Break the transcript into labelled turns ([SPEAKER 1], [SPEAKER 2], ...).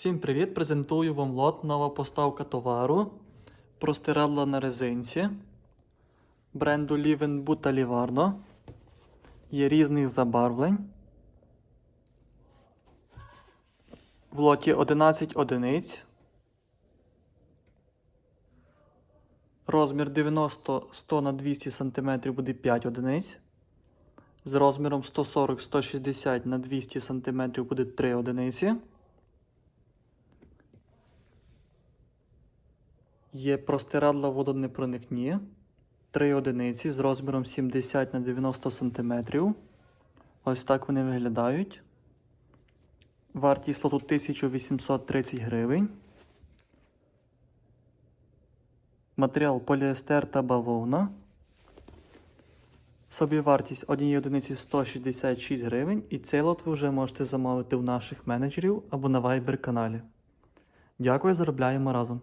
[SPEAKER 1] Всім привіт! Презентую вам лот, нова поставка товару. Простирадла на резинці бренду Liven Buta Livarno. Є різних забарвлень. В лоті 11 одиниць. Розмір 90-100 на 200 см буде 5 одиниць. З розміром 140-160 на 200 см буде 3 одиниці. Є простирадла водонепроникні. 3 одиниці з розміром 70 на 90 см. Ось так вони виглядають. Вартість лоту 1830 гривень. Матеріал поліестер та бавовна. Собівартість однієї одиниці 166 гривень. І цей лот ви вже можете замовити у наших менеджерів або на Viber каналі. Дякую, заробляємо разом.